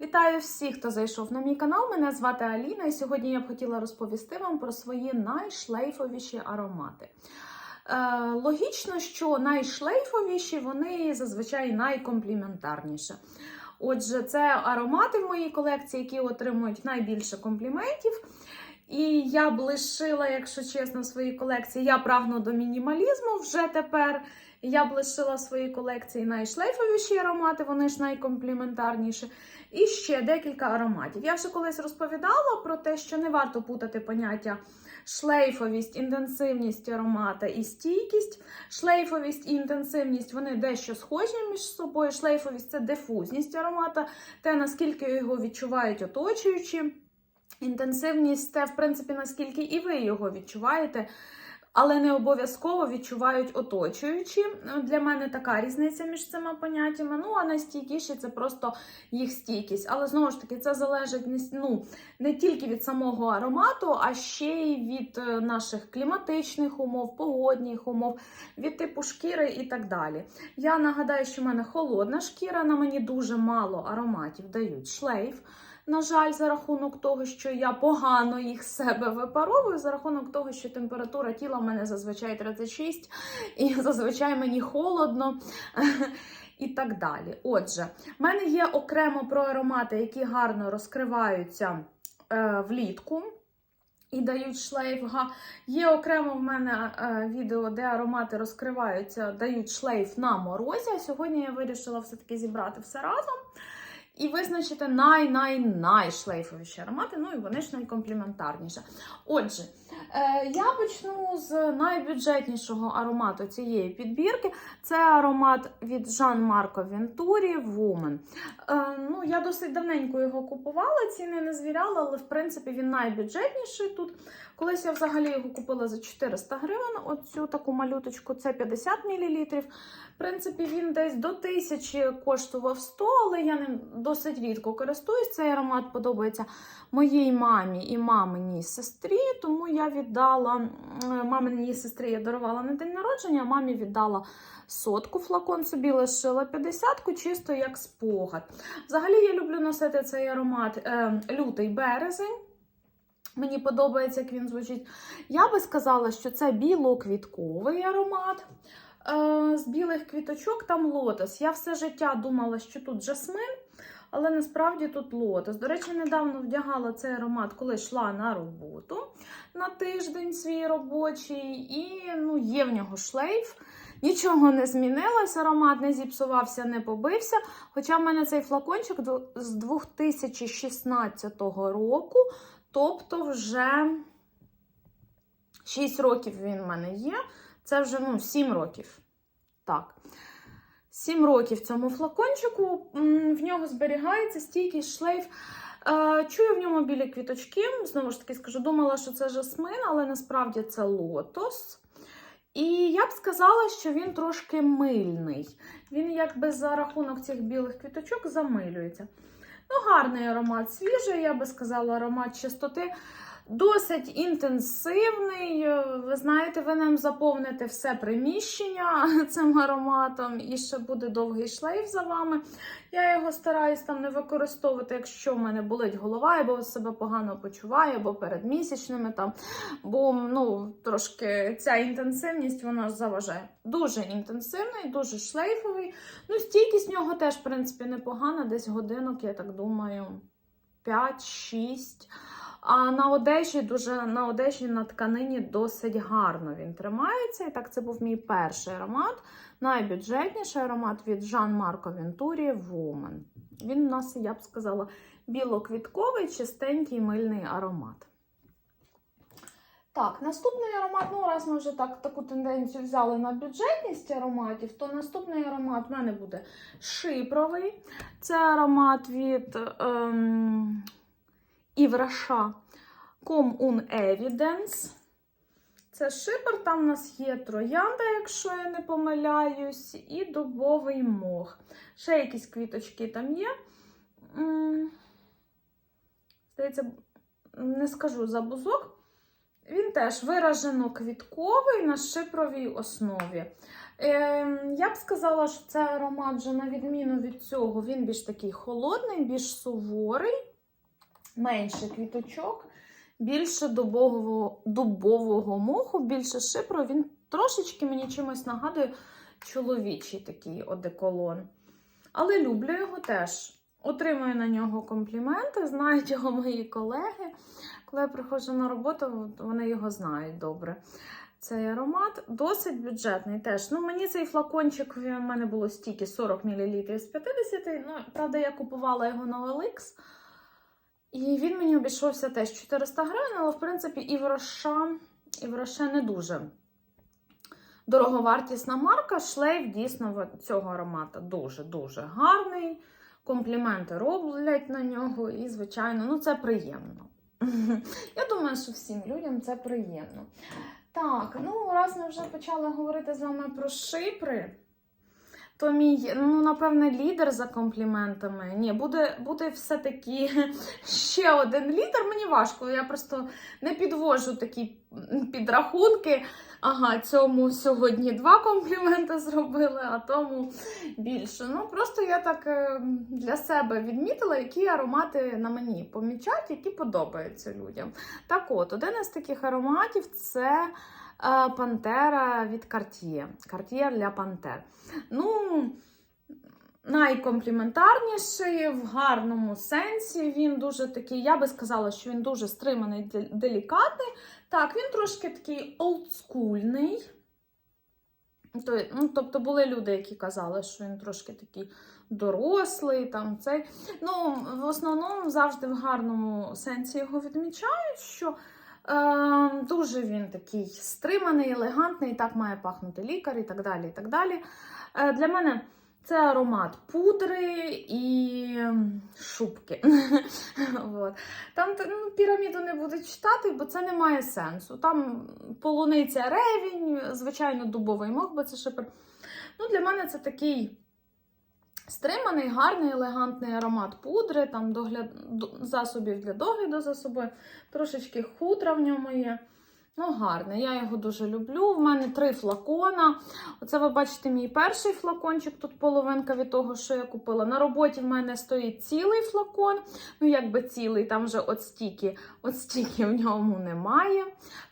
Вітаю всіх, хто зайшов на мій канал. Мене звати Аліна, і сьогодні я б хотіла розповісти вам про свої найшлейфовіші аромати. Е, логічно, що найшлейфовіші вони зазвичай найкомпліментарніші. Отже, це аромати в моїй колекції, які отримують найбільше компліментів. І я б лишила, якщо чесно, в своїй колекції. Я прагну до мінімалізму вже тепер. Я б лишила в своїй колекції найшлейфовіші аромати, вони ж найкомпліментарніші. І ще декілька ароматів. Я вже колись розповідала про те, що не варто путати поняття шлейфовість, інтенсивність аромата і стійкість. Шлейфовість і інтенсивність вони дещо схожі між собою. Шлейфовість це дифузність аромата, те, наскільки його відчувають оточуючі. Інтенсивність це, в принципі, наскільки і ви його відчуваєте. Але не обов'язково відчувають оточуючі. Для мене така різниця між цими поняттями. Ну, а найстійкіші це просто їх стійкість. Але знову ж таки, це залежить ну, не тільки від самого аромату, а ще й від е, наших кліматичних умов, погодних умов, від типу шкіри і так далі. Я нагадаю, що в мене холодна шкіра, на мені дуже мало ароматів дають шлейф. На жаль, за рахунок того, що я погано їх себе випаровую, за рахунок того, що температура тіла в мене зазвичай 36, і зазвичай мені холодно. І так далі. Отже, в мене є окремо про аромати, які гарно розкриваються е, влітку і дають шлейф. Є окремо в мене е, відео, де аромати розкриваються, дають шлейф на морозі. Сьогодні я вирішила все-таки зібрати все разом. І визначити най-най-найшлейфовіші аромати, ну і вони ж найкомпліментарніші. Отже, е, я почну з найбюджетнішого аромату цієї підбірки. Це аромат від Marco Venturi Woman. Е, ну, я досить давненько його купувала, ціни не звіряла, але в принципі він найбюджетніший тут. Колись я взагалі його купила за 400 гривень. Оцю таку малюточку це 50 мл. В принципі, він десь до 1000 коштував 100, але я ним досить рідко користуюсь. Цей аромат подобається моїй мамі і маминій сестрі, тому я віддала маминій сестрі я дарувала на день народження, а мамі віддала сотку флакон, собі лишила 50-ку, чисто як спогад. Взагалі я люблю носити цей аромат е, лютий березень. Мені подобається, як він звучить. Я би сказала, що це білоквітковий аромат. Е, з білих квіточок там лотос. Я все життя думала, що тут жасмин, але насправді тут лотос. До речі, недавно вдягала цей аромат, коли йшла на роботу на тиждень свій робочий, і ну, є в нього шлейф. Нічого не змінилось, аромат не зіпсувався, не побився. Хоча в мене цей флакончик з 2016 року, тобто вже 6 років він в мене є. Це вже ну, 7 років. Так. 7 років цьому флакончику. В нього зберігається стійкий шлейф. Чую в ньому білі квіточки. Знову ж таки, скажу, думала, що це жасмин, але насправді це лотос. І я б сказала, що він трошки мильний. Він, якби за рахунок цих білих квіточок, замилюється. Ну, гарний аромат свіжий, я би сказала, аромат чистоти. Досить інтенсивний. Ви знаєте, ви нам заповните все приміщення цим ароматом, і ще буде довгий шлейф за вами. Я його стараюсь там не використовувати, якщо в мене болить голова, або себе погано почуваю, або перед місячними. Там, бо ну, трошки ця інтенсивність вона заважає. Дуже інтенсивний, дуже шлейфовий. Ну, стійкість нього теж, в принципі, непогана. Десь годинок, я так думаю, 5-6. А на одежі дуже на одежі на тканині досить гарно він тримається. І так, це був мій перший аромат. Найбюджетніший аромат від Marco Venturi Woman. Він у нас, я б сказала, білоквітковий, чистенький мильний аромат. Так, наступний аромат, ну, раз ми вже так, таку тенденцію взяли на бюджетність ароматів, то наступний аромат в мене буде шипровий. Це аромат від. Ем... Івраша Com un Evidence. Це шипер, там у нас є троянда, якщо я не помиляюсь, і дубовий мох. Ще якісь квіточки там є. Здається, не скажу за бузок. Він теж виражено квітковий на шипровій основі. Е, я б сказала, що це аромат вже на відміну від цього, він більш такий холодний, більш суворий, менше квіточок, більше дубового, дубового моху, більше шипру. Він трошечки мені чимось нагадує чоловічий такий одеколон. Але люблю його теж. Отримую на нього компліменти, знають його мої колеги. Коли я приходжу на роботу, вони його знають добре. Цей аромат досить бюджетний теж. Ну, мені цей флакончик, в мене було стільки 40 мл з 50. Ну, правда, я купувала його на OLX. І він мені обійшовся теж 400 гривень, але, в принципі, і в Роша, і в Роше не дуже дороговартісна марка. Шлейф дійсно цього аромата дуже-дуже гарний. Компліменти роблять на нього, і, звичайно, ну це приємно. Я думаю, що всім людям це приємно. Так, ну раз ми вже почали говорити з вами про шипри, то мій, ну, напевне, лідер за компліментами. Ні, буде, буде все-таки ще один лідер. Мені важко. Я просто не підвожу такі підрахунки. Ага, цьому сьогодні два компліменти зробили, а тому більше. Ну, просто я так е, для себе відмітила, які аромати на мені помічать, які подобаються людям. Так от, один із таких ароматів це Пантера від Cartier. Cartier для Пантер. Ну, найкомпліментарніший в гарному сенсі. Він дуже такий, я би сказала, що він дуже стриманий, де- делікатний. Так, він трошки такий олдскульний. Ну, тобто були люди, які казали, що він трошки такий дорослий. Там, цей. Ну, в основному завжди в гарному сенсі його відмічають, що е, дуже він такий стриманий, елегантний, так має пахнути лікар і так далі. І так далі. Е, для мене це аромат пудри і ем, шубки. От. Там ну, піраміду не буду читати, бо це не має сенсу. Там полуниця ревінь, звичайно, дубовий мох, бо це шипер. Ну, для мене це такий стриманий, гарний, елегантний аромат пудри, там догляд... засобів для догляду за собою, трошечки хутра в ньому є. Ну, гарний, я його дуже люблю. В мене три флакона. Оце ви бачите мій перший флакончик, тут половинка від того, що я купила. На роботі в мене стоїть цілий флакон. Ну, якби цілий, там вже от стільки, от стільки в ньому немає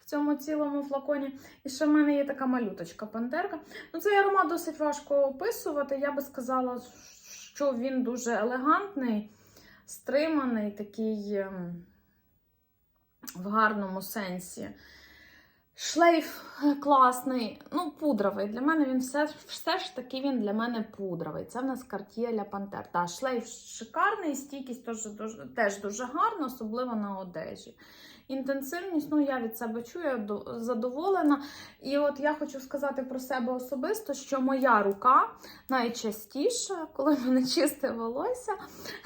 цьому цілому флаконі. І ще в мене є така малюточка пантерка. Ну, цей аромат досить важко описувати. Я би сказала, що він дуже елегантний, стриманий, такий ем, в гарному сенсі. Шлейф класний, ну, пудровий. Для мене він все, все ж таки він для мене пудровий. Це в нас Cartier La Panthère. Та, шлейф шикарний, стійкість теж, дуже- теж дуже гарна, особливо на одежі. Інтенсивність, ну я від себе чую, я задоволена. І от я хочу сказати про себе особисто, що моя рука найчастіше, коли в мене чисте волосся,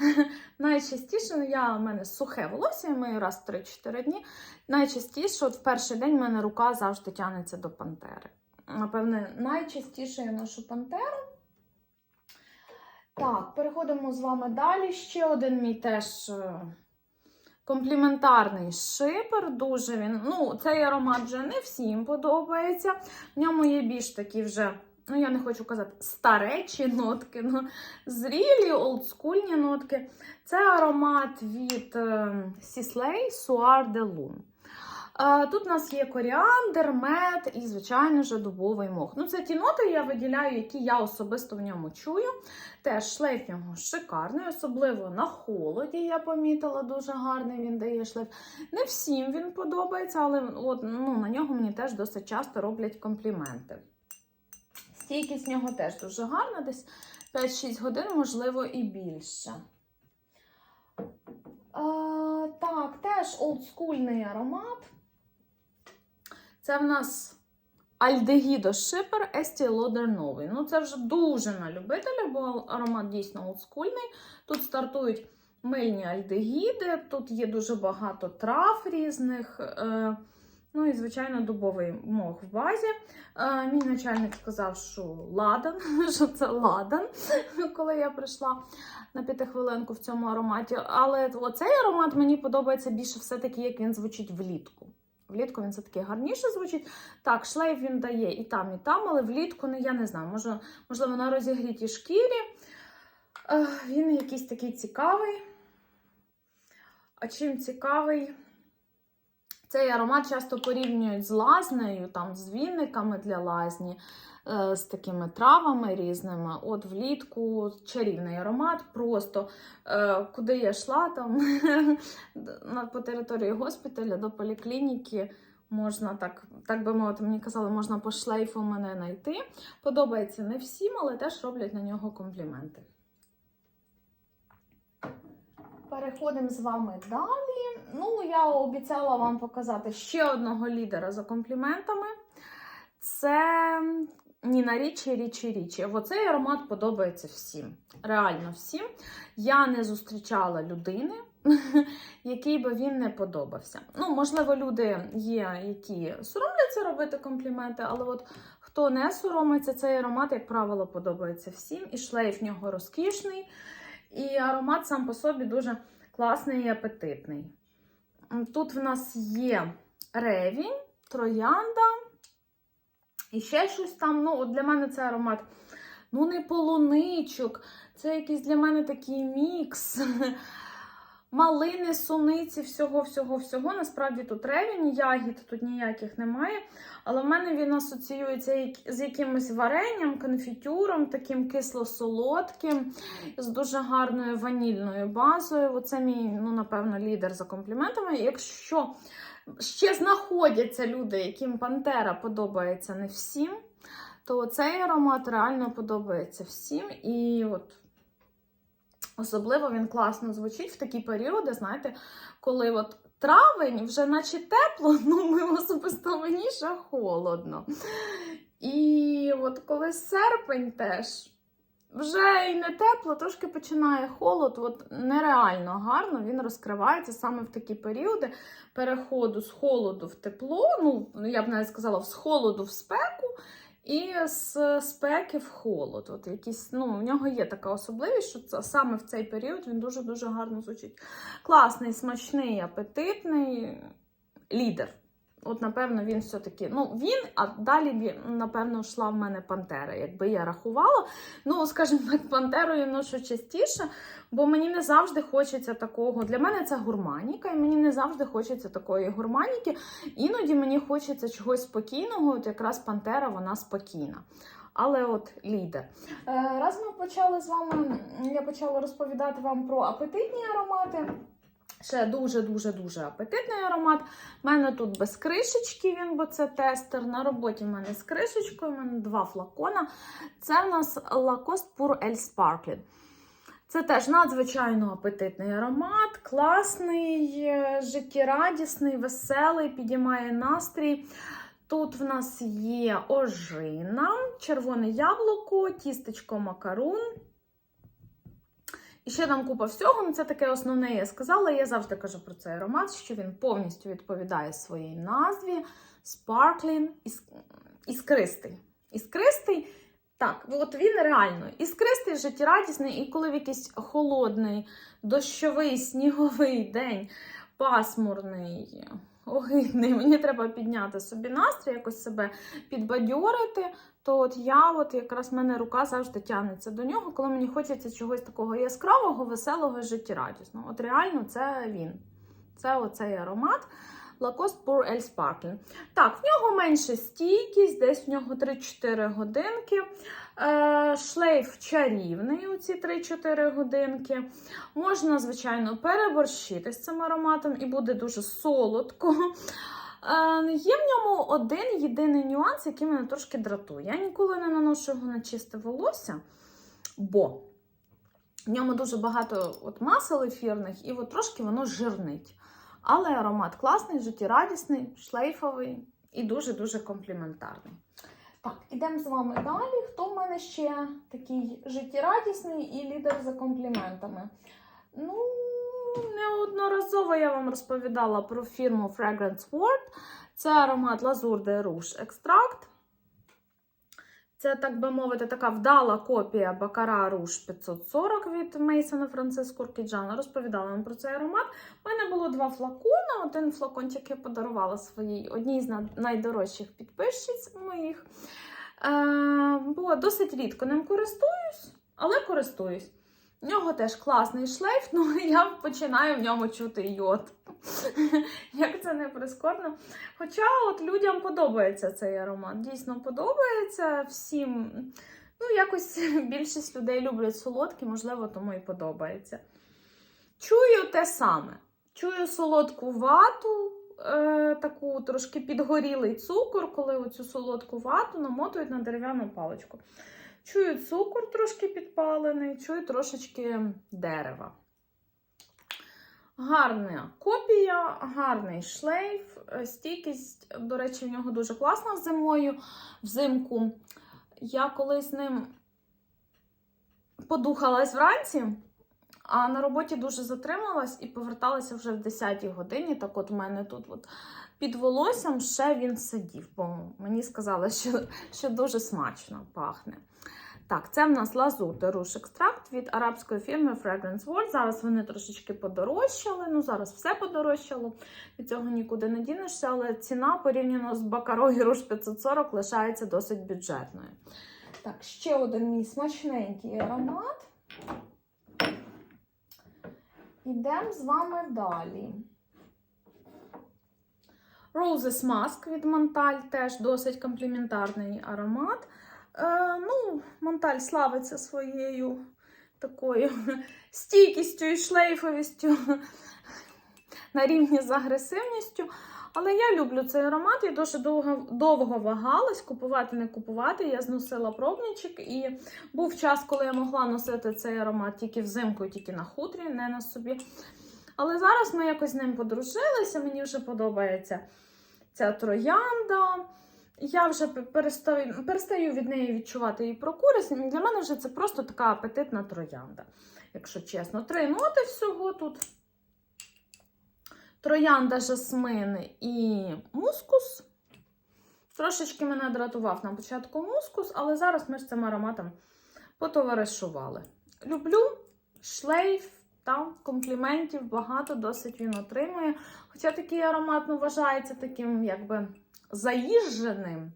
найчастіше ну, я, в мене сухе волосся, я мию раз 3-4 дні. Найчастіше, от в перший день, в мене рука завжди тягнеться до пантери. Напевне, найчастіше я ношу пантеру. Так, переходимо з вами далі. Ще один мій теж е, компліментарний шипер. Дуже він. Ну, цей аромат вже не всім подобається. В ньому є більш такі вже, ну я не хочу казати, старечі нотки, ну, зрілі, олдскульні нотки. Це аромат від Сіслей Sisley де. Е, Тут у нас є коріандр, мед і, звичайно дубовий мох. Ну, це ті ноти я виділяю, які я особисто в ньому чую. Теж шлейф нього шикарний, особливо на холоді, я помітила, дуже гарний він дає шлейф. Не всім він подобається, але от, ну, на нього мені теж досить часто роблять компліменти. Стійкість нього теж дуже гарна, десь 5-6 годин, можливо, і більше. А, так, теж олдскульний аромат. Це в нас Альдегідо Шипер Estee Lauder новий. Ну, це вже дуже на любителя, бо аромат дійсно олдскульний. Тут стартують мильні альдегіди, тут є дуже багато трав різних. Е, ну і, звичайно, дубовий мох в базі. Е, мій начальник сказав, що ладан, що це ладан, коли я прийшла на п'ятихвилинку в цьому ароматі. Але оцей аромат мені подобається більше все-таки, як він звучить влітку. Влітку він все-таки гарніше звучить. Так, шлейф він дає і там, і там, але влітку, ну, я не знаю, може, можливо, на розігрітій шкірі. Він якийсь такий цікавий. А чим цікавий? Цей аромат часто порівнюють з лазнею, там, з віниками для лазні, е, з такими травами різними. От влітку чарівний аромат. Просто е, куди я йшла там по території госпіталя до поліклініки. Можна так, так би мовити, мені казали, можна по шлейфу мене знайти. Подобається не всім, але теж роблять на нього компліменти. Переходимо з вами далі. Ну, я обіцяла вам показати ще одного лідера за компліментами. Це Ніна Річі, Річі, Річі. Оцей аромат подобається всім. Реально всім. Я не зустрічала людини, який би він не подобався. Ну, можливо, люди є, які соромляться робити компліменти, але от хто не соромиться, цей аромат, як правило, подобається всім. І шлейф в нього розкішний. І аромат сам по собі дуже класний і апетитний. Тут в нас є ревінь, троянда і ще щось там. Ну, от для мене це аромат, ну, не полуничок. Це якийсь для мене такий мікс. Малини, суниці, всього, всього, всього. Насправді тут ревінь, ягід тут ніяких немає. Але в мене він асоціюється з якимось варенням, конфітюром, таким кисло-солодким, з дуже гарною ванільною базою. Оце мій, ну, напевно, лідер за компліментами. Якщо ще знаходяться люди, яким Пантера подобається не всім, то цей аромат реально подобається всім. І от особливо він класно звучить в такі періоди, знаєте, коли от травень вже наче тепло, ну ми особисто мені ще холодно. І от коли серпень теж вже і не тепло, трошки починає холод, от нереально гарно він розкривається саме в такі періоди переходу з холоду в тепло. Ну, я б навіть сказала, з холоду в спеку. І з спеки в холод. От якісь, ну, У нього є така особливість, що це, саме в цей період він дуже-дуже гарно звучить. Класний, смачний, апетитний лідер. От, напевно, він все-таки. Ну, він, а далі, напевно, йшла в мене Пантера, якби я рахувала. Ну, скажімо так, Пантеру я ношу частіше, бо мені не завжди хочеться такого. Для мене це гурманіка, і мені не завжди хочеться такої гурманіки. Іноді мені хочеться чогось спокійного, от якраз Пантера, вона спокійна. Але от лідер. Е, раз ми почали з вами, я почала розповідати вам про апетитні аромати. Ще дуже-дуже-дуже апетитний аромат. У мене тут без кришечки він, бо це тестер. На роботі в мене з кришечкою, у мене два флакона. Це в нас Lacoste Pure Elle Sparkling. Це теж надзвичайно апетитний аромат, класний, життєрадісний, веселий, підіймає настрій. Тут в нас є ожина, червоне яблуко, тістечко макарун. І ще там купа всього. Ну, це таке основне, я сказала. Я завжди кажу про цей аромат, що він повністю відповідає своїй назві. Sparkling, іск... іскристий. Іскристий. Так, от він реально іскристий, життєрадісний, і коли в якийсь холодний, дощовий, сніговий день, пасмурний, огидний, мені треба підняти собі настрій, якось себе підбадьорити, то от я, от якраз в мене рука завжди тягнеться до нього, коли мені хочеться чогось такого яскравого, веселого, життєрадісного. От реально це він. Це оцей аромат. Lacoste Pure Elle Sparkling. Так, в нього менша стійкість, десь в нього 3-4 годинки. Е, шлейф чарівний у ці 3-4 годинки. Можна, звичайно, переборщити з цим ароматом і буде дуже солодко. Е, є в ньому один єдиний нюанс, який мене трошки дратує. Я ніколи не наношу його на чисте волосся, бо в ньому дуже багато от масел ефірних, і от трошки воно жирнить. Але аромат класний, життєрадісний, шлейфовий і дуже-дуже компліментарний. Так, ідемо з вами далі. Хто в мене ще такий життєрадісний і лідер за компліментами? Ну, неодноразово я вам розповідала про фірму Fragrance World. Це аромат Лазур де Rouge Extract. Це, так би мовити, така вдала копія Бакара Руш 540 від Мейсона Франциско Куркіджана. Розповідала вам про цей аромат. У мене було два флакона. Один флакончик я подарувала своїй одній з найдорожчих підписчиць моїх. Е, бо досить рідко ним користуюсь, але користуюсь. В нього теж класний шлейф, ну я починаю в ньому чути йод. Як це не прискорбно. Хоча от людям подобається цей аромат. Дійсно подобається всім. Ну, якось більшість людей люблять солодкі, можливо, тому і подобається. Чую те саме. Чую солодку вату, е, таку трошки підгорілий цукор, коли оцю солодку вату намотують на дерев'яну паличку. Чую цукор трошки підпалений, чую трошечки дерева. Гарна копія, гарний шлейф, е, стійкість, до речі, в нього дуже класна зимою. Взимку я колись ним подухалась вранці, а на роботі дуже затрималась і поверталася вже в 10-й годині. Так от в мене тут от під волоссям ще він сидів, бо мені сказали, що, що дуже смачно пахне. Так, це в нас лазур руш екстракт від арабської фірми Fragrance World. Зараз вони трошечки подорожчали. Ну, зараз все подорожчало. Від цього нікуди не дінешся, але ціна порівняно з Бакарою Руш 540 лишається досить бюджетною. Так, ще один мій смачненький аромат. Ідемо з вами далі. Roses Mask від Монталь теж досить компліментарний аромат. Е, ну, Монталь славиться своєю такою стійкістю і шлейфовістю на рівні з агресивністю. Але я люблю цей аромат, я дуже довго, довго вагалась, купувати, не купувати. Я зносила пробничок, і був час, коли я могла носити цей аромат тільки взимку, тільки на хутрі, не на собі. Але зараз ми якось з ним подружилися, мені вже подобається ця троянда. Я вже перестаю, перестаю від неї відчувати її прокуристь. Для мене вже це просто така апетитна троянда, якщо чесно. Три ноти всього тут. Троянда, жасмин і мускус. Трошечки мене дратував на початку мускус, але зараз ми з цим ароматом потоваришували. Люблю шлейф, там компліментів багато, досить він отримує. Хоча такий аромат ну, вважається таким, якби заїждженим.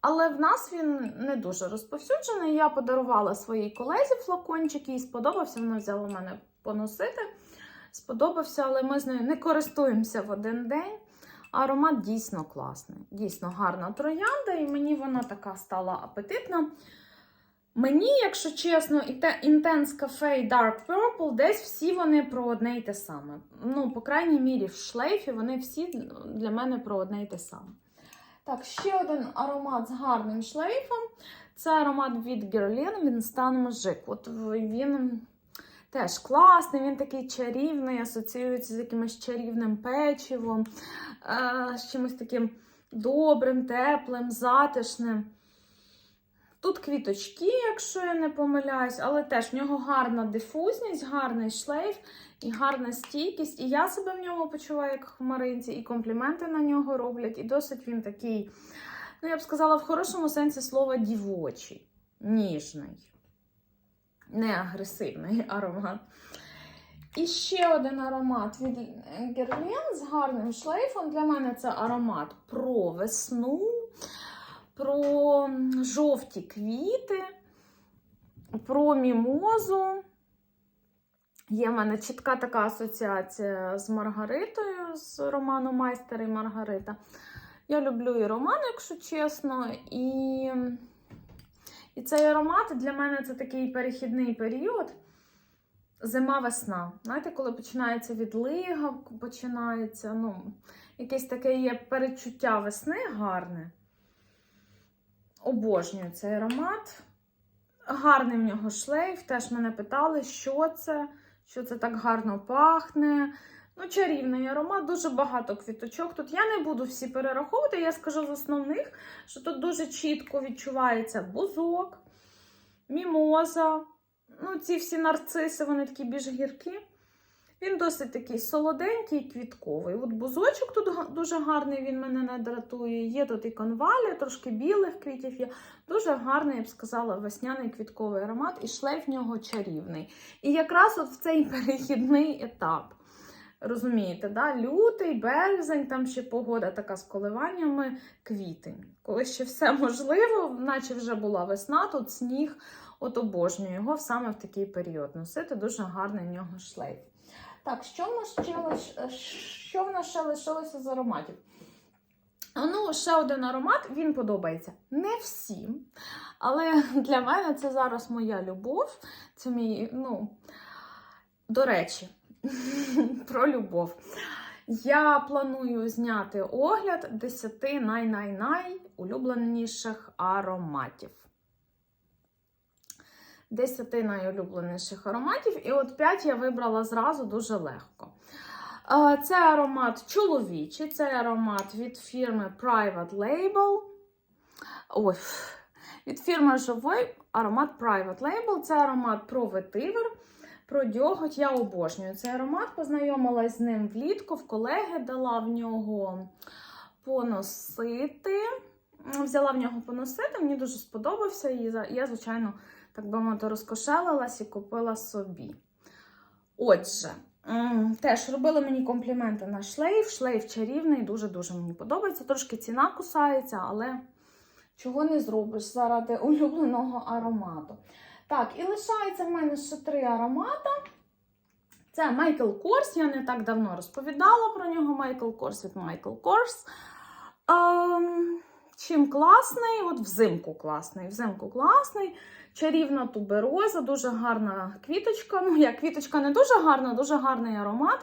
Але в нас він не дуже розповсюджений. Я подарувала своїй колезі флакончик, їй сподобався, вона взяла мене поносити. Сподобався, але ми з нею не користуємося в один день. Аромат дійсно класний. Дійсно гарна троянда, і мені вона така стала апетитна. Мені, якщо чесно, і те Intense Cafe і Dark Purple, десь всі вони про одне й те саме. Ну, по крайній мірі, в шлейфі вони всі для мене про одне й те саме. Так, ще один аромат з гарним шлейфом. Це аромат від Guerlain, він стан мужик. От він теж класний, він такий чарівний, асоціюється з якимось чарівним печивом, е, з чимось таким добрим, теплим, затишним. Тут квіточки, якщо я не помиляюсь, але теж в нього гарна дифузність, гарний шлейф і гарна стійкість. І я себе в ньому почуваю як хмаринці, і компліменти на нього роблять. І досить він такий, ну я б сказала, в хорошому сенсі слова дівочий, ніжний, не агресивний аромат. І ще один аромат від Guerlain з гарним шлейфом. Для мене це аромат про весну про жовті квіти, про мімозу. Є в мене чітка така асоціація з Маргаритою, з роману Майстер і Маргарита. Я люблю і роман, якщо чесно. І, і цей аромат для мене це такий перехідний період. Зима-весна. Знаєте, коли починається відлига, починається, ну, якесь таке є перечуття весни гарне. Обожнюю цей аромат. Гарний в нього шлейф. Теж мене питали, що це, що це так гарно пахне. Ну, чарівний аромат, дуже багато квіточок. Тут я не буду всі перераховувати, я скажу з основних, що тут дуже чітко відчувається бузок, мімоза. Ну, ці всі нарциси, вони такі більш гіркі. Він досить такий солоденький, квітковий. От бузочок тут дуже гарний, він мене не дратує. Є тут і конвалія, трошки білих квітів є. Дуже гарний, я б сказала, весняний квітковий аромат, і шлейф в нього чарівний. І якраз от в цей перехідний етап. Розумієте, да? лютий, березень, там ще погода така з коливаннями, квітень. Коли ще все можливо, наче вже була весна, тут сніг, от обожнюю його саме в такий період носити. Дуже гарний в нього шлейф. Так, що в нас ще, лиш... що в нас ще лишилося з ароматів? Ну, ще один аромат, він подобається не всім. Але для мене це зараз моя любов. Це мій, ну, до речі, про любов. Я планую зняти огляд 10 най-най-най улюбленіших ароматів. 10 найулюбленіших ароматів, і от 5 я вибрала зразу дуже легко. Е, Це аромат чоловічий, це аромат від фірми Private Label. Ой, від фірми Живой аромат Private Label. Це аромат про ветивер, про дьоготь. Я обожнюю цей аромат. Познайомилась з ним влітку, в колеги дала в нього поносити. Взяла в нього поносити, мені дуже сподобався, і я, звичайно, так би мовити, розкошелилась і купила собі. Отже, теж робили мені компліменти на шлейф. Шлейф чарівний, дуже-дуже мені подобається. Трошки ціна кусається, але чого не зробиш заради улюбленого аромату. Так, і лишається в мене ще три аромати. Це Майкл Корс. Я не так давно розповідала про нього. Майкл Корс від Майкл Корс. Ем, чим класний? От взимку класний. Взимку класний. Чарівна тубероза, дуже гарна квіточка. Ну, як квіточка не дуже гарна, дуже гарний аромат.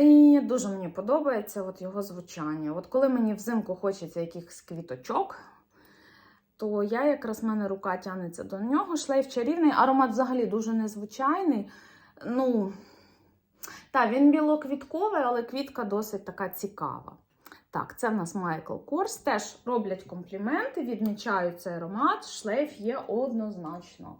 І дуже мені подобається от його звучання. От коли мені взимку хочеться якихось квіточок, то я якраз в мене рука тягнеться до нього. Шлейф чарівний, аромат взагалі дуже незвичайний. Ну, так, він білоквітковий, але квітка досить така цікава. Так, це в нас Майкл Корс. Теж роблять компліменти, відмічають цей аромат. Шлейф є однозначно.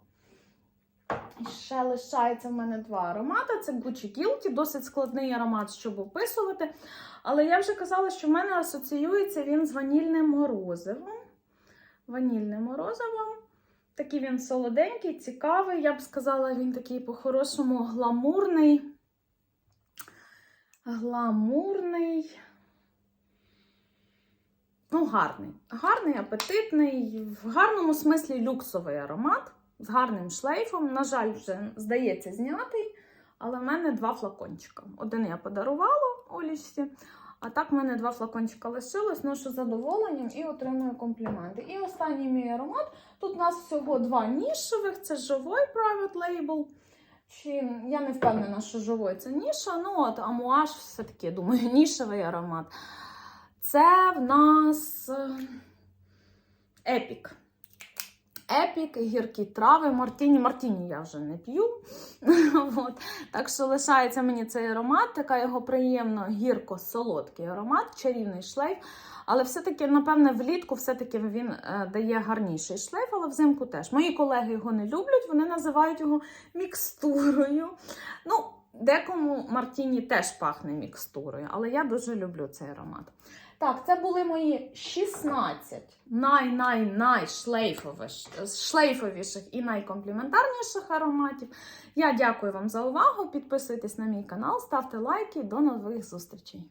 Ще лишається в мене два аромати. Це Gucci Guilty, досить складний аромат, щоб описувати. Але я вже казала, що в мене асоціюється він з ванільним морозивом. Ванільним морозивом. Такий він солоденький, цікавий. Я б сказала, він такий по-хорошому гламурний. Гламурний. Ну, гарний. Гарний, апетитний, в гарному смислі люксовий аромат з гарним шлейфом. На жаль, вже здається, знятий. Але в мене два флакончика. Один я подарувала Олічці, а так в мене два флакончика лишилось. Ношу задоволенням і отримую компліменти. І останній мій аромат. Тут у нас всього два нішевих: це живой Private Label. Чи я не впевнена, що живой це ніша. Ну от амуаж все-таки, думаю, нішевий аромат. Це в нас е, епік. Епік, гіркі трави, мартіні. Мартіні я вже не п'ю. От. Так що лишається мені цей аромат, така його приємно гірко-солодкий аромат, чарівний шлейф. Але все-таки, напевне, влітку все-таки він е, дає гарніший шлейф, але взимку теж. Мої колеги його не люблять, вони називають його мікстурою. Ну, декому Мартіні теж пахне мікстурою, але я дуже люблю цей аромат. Так, це були мої 16 най-най-най шлейфовіших і найкомпліментарніших ароматів. Я дякую вам за увагу. Підписуйтесь на мій канал, ставте лайки. До нових зустрічей!